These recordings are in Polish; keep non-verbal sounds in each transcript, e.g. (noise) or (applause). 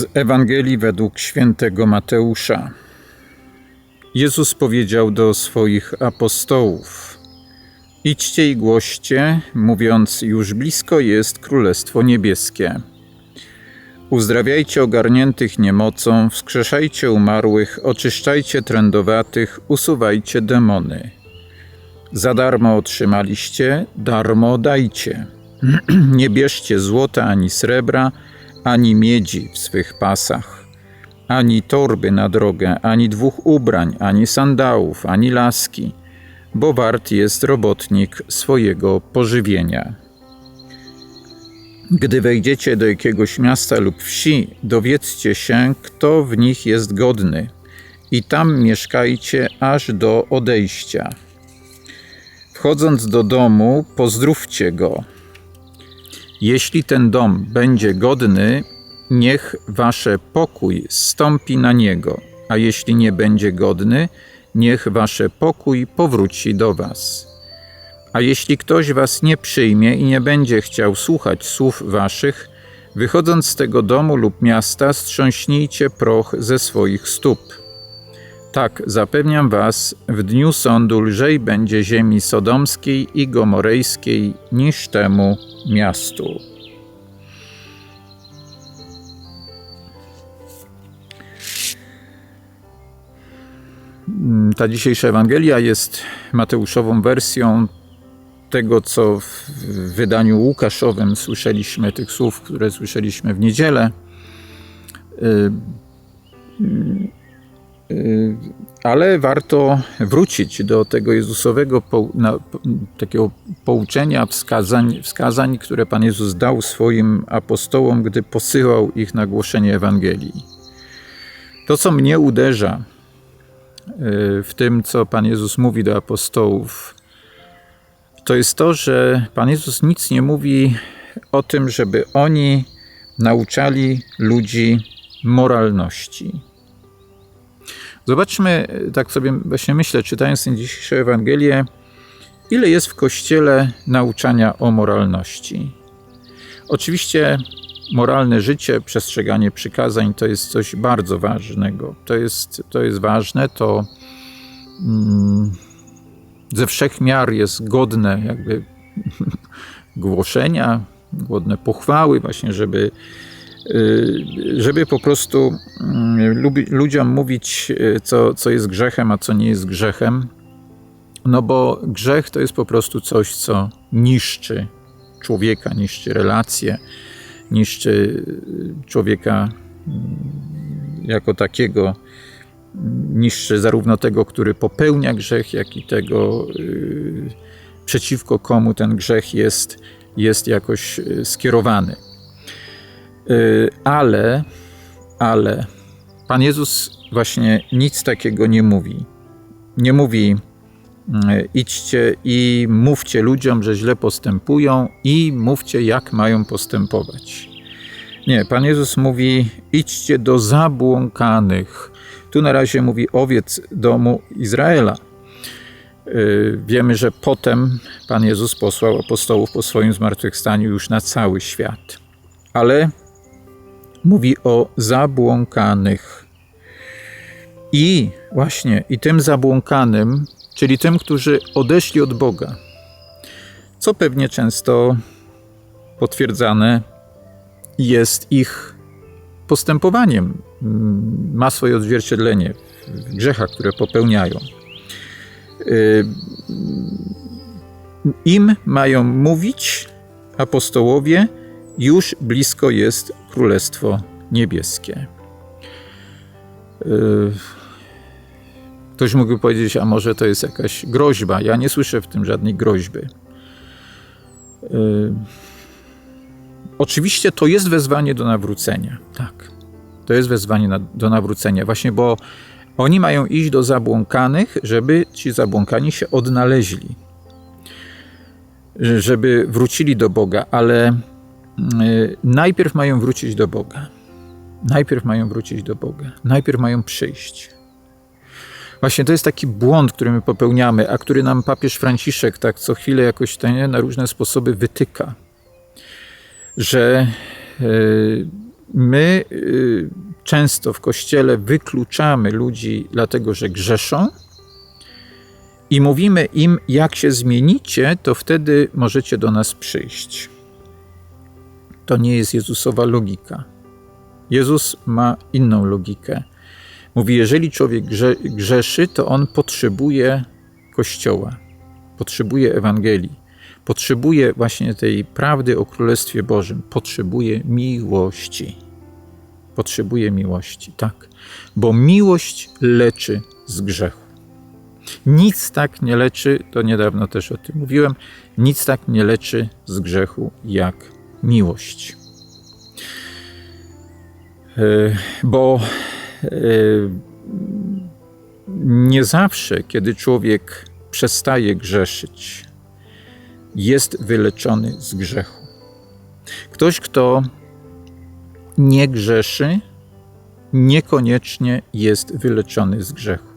Z Ewangelii według świętego Mateusza. Jezus powiedział do swoich apostołów: Idźcie i głoście, mówiąc: Już blisko jest Królestwo Niebieskie. Uzdrawiajcie ogarniętych niemocą, wskrzeszajcie umarłych, oczyszczajcie trędowatych, usuwajcie demony. Za darmo otrzymaliście, darmo dajcie. (clears throat) Nie bierzcie złota ani srebra, ani miedzi w swych pasach, ani torby na drogę, ani dwóch ubrań, ani sandałów, ani laski, bo wart jest robotnik swojego pożywienia. Gdy wejdziecie do jakiegoś miasta lub wsi, dowiedzcie się, kto w nich jest godny, i tam mieszkajcie aż do odejścia. Wchodząc do domu, pozdrówcie go. Jeśli ten dom będzie godny, niech wasze pokój stąpi na niego, a jeśli nie będzie godny, niech wasze pokój powróci do was. A jeśli ktoś was nie przyjmie i nie będzie chciał słuchać słów waszych, wychodząc z tego domu lub miasta, strząśnijcie proch ze swoich stóp. Tak, zapewniam was, w dniu sądu lżej będzie ziemi sodomskiej i gomorejskiej niż temu miastu. Ta dzisiejsza Ewangelia jest Mateuszową wersją tego, co w wydaniu Łukaszowym słyszeliśmy, tych słów, które słyszeliśmy w niedzielę. Ale warto wrócić do tego Jezusowego takiego pouczenia, wskazań, wskazań, które Pan Jezus dał swoim apostołom, gdy posyłał ich na głoszenie Ewangelii. To, co mnie uderza y, w tym, co Pan Jezus mówi do apostołów, to jest to, że Pan Jezus nic nie mówi o tym, żeby oni nauczali ludzi moralności. Zobaczmy, tak sobie właśnie myślę, czytając tę dzisiejszą Ewangelię, ile jest w Kościele nauczania o moralności. Oczywiście moralne życie, przestrzeganie przykazań to jest coś bardzo ważnego. To jest, to jest ważne, to mm, ze wszech miar jest godne jakby (laughs) głoszenia, godne pochwały właśnie, żeby żeby po prostu mm, ludziom mówić, y, co, co jest grzechem, a co nie jest grzechem. No bo grzech to jest po prostu coś, co niszczy człowieka, niszczy relacje, niszczy y, człowieka mm, jako takiego niższy zarówno tego, który popełnia grzech, jak i tego, przeciwko komu ten grzech jest, jest jakoś skierowany. Yy, ale, ale Pan Jezus właśnie nic takiego nie mówi. Nie mówi, idźcie i mówcie ludziom, że źle postępują, i mówcie, jak mają postępować. Nie, Pan Jezus mówi: idźcie do zabłąkanych, tu na razie mówi owiec domu Izraela. Y, wiemy, że potem Pan Jezus posłał apostołów po swoim zmartwychwstaniu już na cały świat. Ale mówi o zabłąkanych. I właśnie, i tym zabłąkanym, czyli tym, którzy odeszli od Boga, co pewnie często potwierdzane jest ich postępowaniem ma swoje odzwierciedlenie w grzechach, które popełniają. Y, Im mają mówić apostołowie, już blisko jest Królestwo Niebieskie. Y, ktoś mógłby powiedzieć, a może to jest jakaś groźba. Ja nie słyszę w tym żadnej groźby. Y, Oczywiście to jest wezwanie do nawrócenia. Tak. To jest wezwanie do nawrócenia, właśnie bo oni mają iść do zabłąkanych, żeby ci zabłąkani się odnaleźli. Żeby wrócili do Boga, ale najpierw mają wrócić do Boga. Najpierw mają wrócić do Boga. Najpierw mają przyjść. Właśnie to jest taki błąd, który my popełniamy, a który nam papież Franciszek tak co chwilę jakoś na różne sposoby wytyka że e, my y, często w kościele wykluczamy ludzi, dlatego że grzeszą, i mówimy im, jak się zmienicie, to wtedy możecie do nas przyjść. To nie jest Jezusowa logika. Jezus ma inną logikę. Mówi, jeżeli człowiek grze, grzeszy, to on potrzebuje Kościoła, potrzebuje Ewangelii, potrzebuje właśnie tej prawdy o Królestwie Bożym, potrzebuje miłości. Potrzebuje miłości, tak, bo miłość leczy z grzechu. Nic tak nie leczy, to niedawno też o tym mówiłem, nic tak nie leczy z grzechu jak miłość. E, bo e, nie zawsze, kiedy człowiek przestaje grzeszyć, jest wyleczony z grzechu. Ktoś, kto nie grzeszy, niekoniecznie jest wyleczony z grzechu.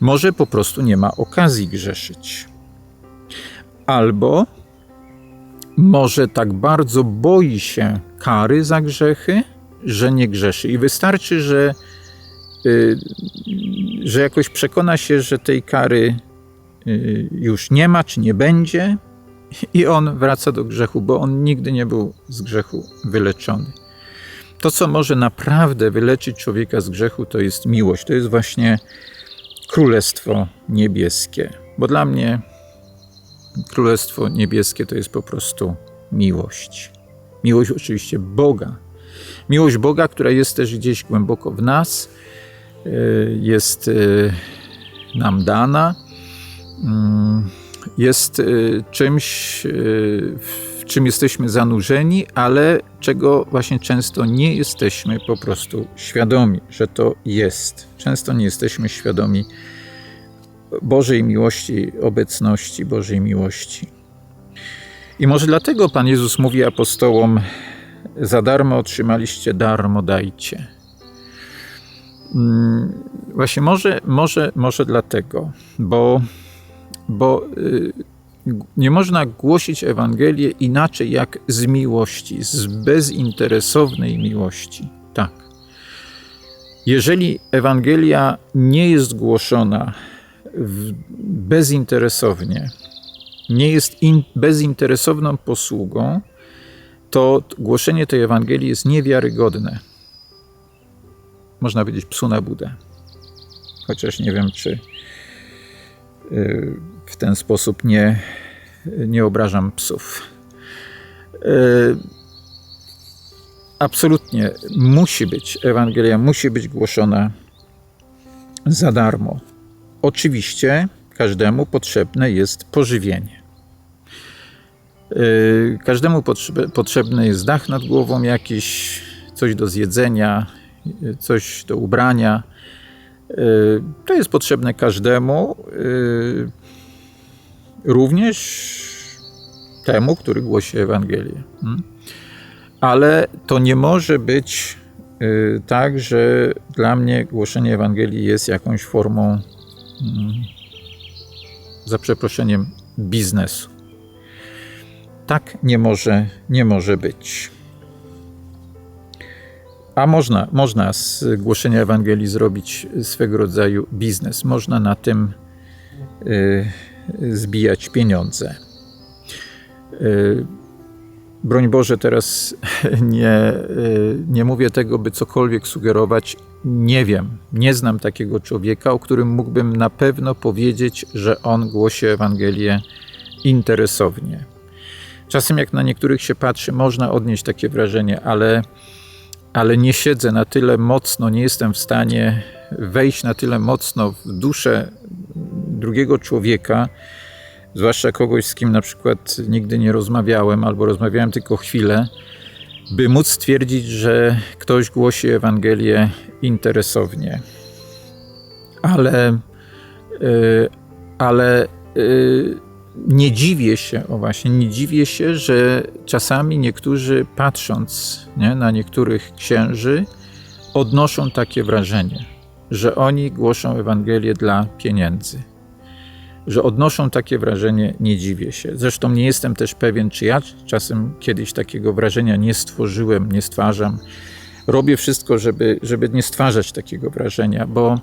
Może po prostu nie ma okazji grzeszyć. Albo może tak bardzo boi się kary za grzechy, że nie grzeszy. I wystarczy, że, y, że jakoś przekona się, że tej kary y, już nie ma, czy nie będzie, i on wraca do grzechu, bo on nigdy nie był z grzechu wyleczony. To, co może naprawdę wyleczyć człowieka z grzechu, to jest miłość. To jest właśnie Królestwo Niebieskie. Bo dla mnie Królestwo Niebieskie to jest po prostu miłość. Miłość oczywiście Boga. Miłość Boga, która jest też gdzieś głęboko w nas, e, jest e, nam dana, mm, jest e, czymś, w czym jesteśmy zanurzeni, ale czego właśnie często nie jesteśmy po prostu świadomi, że to jest. Często nie jesteśmy świadomi Bożej miłości, obecności Bożej miłości. I może dlatego Pan Jezus mówi apostołom: Za darmo otrzymaliście, darmo dajcie. Mm, właśnie może, może, może dlatego, bo, bo y, nie można głosić Ewangelię inaczej jak z miłości, z bezinteresownej miłości. Tak. Jeżeli Ewangelia nie jest głoszona bezinteresownie, nie jest in, bezinteresowną posługą, to głoszenie tej Ewangelii jest niewiarygodne. Można powiedzieć psu na budę. Chociaż nie wiem, czy y, w ten sposób nie, nie obrażam psów. Y, absolutnie musi być, Ewangelia musi być głoszona za darmo. Oczywiście każdemu potrzebne jest pożywienie. Y, każdemu potrzebny jest dach nad głową, jakiś coś do zjedzenia, y, coś do ubrania. Y, to jest potrzebne każdemu, również temu, który głosi Ewangelię. Hmm? Ale to nie może być tak, że dla mnie głoszenie Ewangelii jest jakąś formą za przeproszeniem, biznesu. Tak nie może, nie może być. A można, można z głoszenia Ewangelii zrobić swego rodzaju biznes. Można na tym y, zbijać pieniądze. Y, broń Boże, teraz (laughs) nie, y, nie mówię tego, by cokolwiek sugerować. Nie wiem, nie znam takiego człowieka, o którym mógłbym na pewno powiedzieć, że on głosi Ewangelię interesownie. Czasem, jak na niektórych się patrzy, można odnieść takie wrażenie, ale, ale nie siedzę na tyle mocno, nie jestem w stanie wejść na tyle mocno w duszę drugiego człowieka, zwłaszcza kogoś, z kim na przykład nigdy nie rozmawiałem albo rozmawiałem tylko chwilę, by móc stwierdzić, że ktoś głosi Ewangelię interesownie. Ale, e, ale e, nie dziwię się, o właśnie, nie dziwię się, że czasami niektórzy patrząc nie, na niektórych księży, odnoszą takie wrażenie, że oni głoszą Ewangelię dla pieniędzy że odnoszą takie wrażenie, nie dziwię się. Zresztą nie jestem też pewien, czy ja czasem kiedyś takiego wrażenia nie stworzyłem, nie stwarzam. Robię wszystko, żeby, żeby nie stwarzać takiego wrażenia, bo,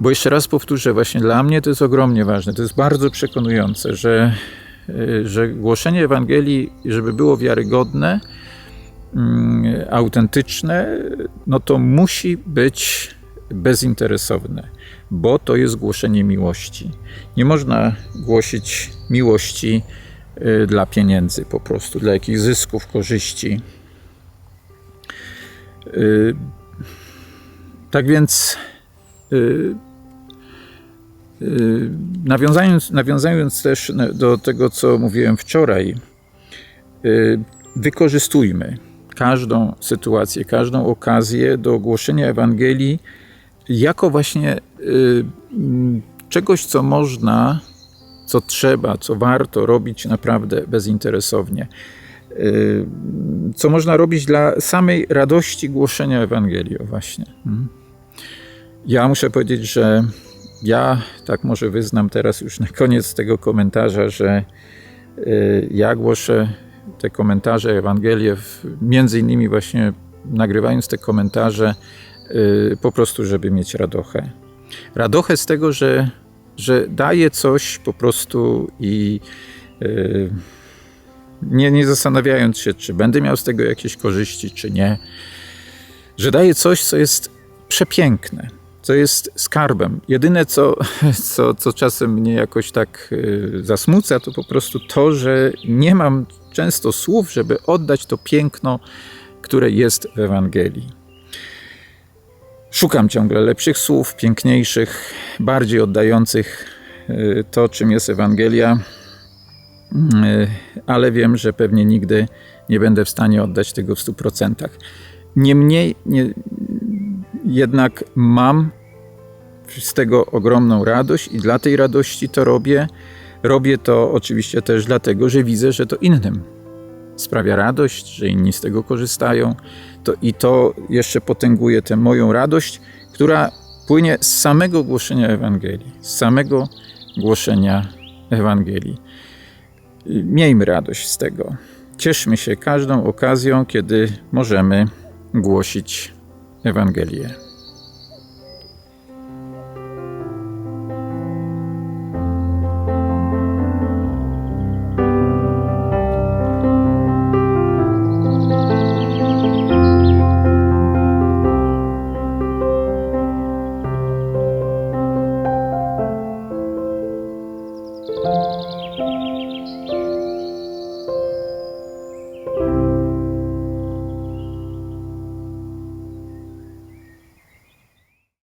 bo jeszcze raz powtórzę, właśnie dla mnie to jest ogromnie ważne, to jest bardzo przekonujące, że, y, że głoszenie Ewangelii, żeby było wiarygodne, mm, autentyczne, no to musi być bezinteresowne, bo to jest głoszenie miłości. Nie można głosić miłości y, dla pieniędzy po prostu, dla jakichś zysków, korzyści. Y, Tak więc y, nawiązując, nawiązując też do tego, co mówiłem wczoraj, wykorzystujmy każdą sytuację, każdą okazję do głoszenia Ewangelii jako właśnie y, czegoś, co można, co trzeba, co warto robić naprawdę bezinteresownie. Y, Co można robić dla samej radości głoszenia Ewangelii, właśnie. Mm. Ja muszę powiedzieć, że ja tak może wyznam teraz już na koniec tego komentarza, że y, ja głoszę te komentarze, Ewangelię, między innymi właśnie nagrywając te komentarze, po prostu, żeby mieć radochę. Radochę z tego, że, że daję coś po prostu i y, nie, nie zastanawiając się, czy będę miał z tego jakieś korzyści, czy nie, że daję coś, co jest przepiękne, co jest skarbem. Jedyne, co, (laughs) co, co czasem mnie jakoś tak y, zasmuca, to po prostu to, że nie mam często słów, żeby oddać to piękno, które jest w Ewangelii. Szukam ciągle lepszych słów, piękniejszych, bardziej oddających y, to, czym jest Ewangelia, Y, ale wiem, że pewnie nigdy nie będę w stanie oddać tego w 100%. Niemniej nie, jednak mam z tego ogromną radość i dla tej radości to robię. Robię to oczywiście też dlatego, że widzę, że to innym sprawia radość, że inni z tego korzystają. To, I to jeszcze potęguje tę moją radość, która płynie z samego głoszenia Ewangelii, z samego głoszenia Ewangelii. Miejmy radość z tego. Cieszmy się każdą okazją, kiedy możemy głosić Ewangelię.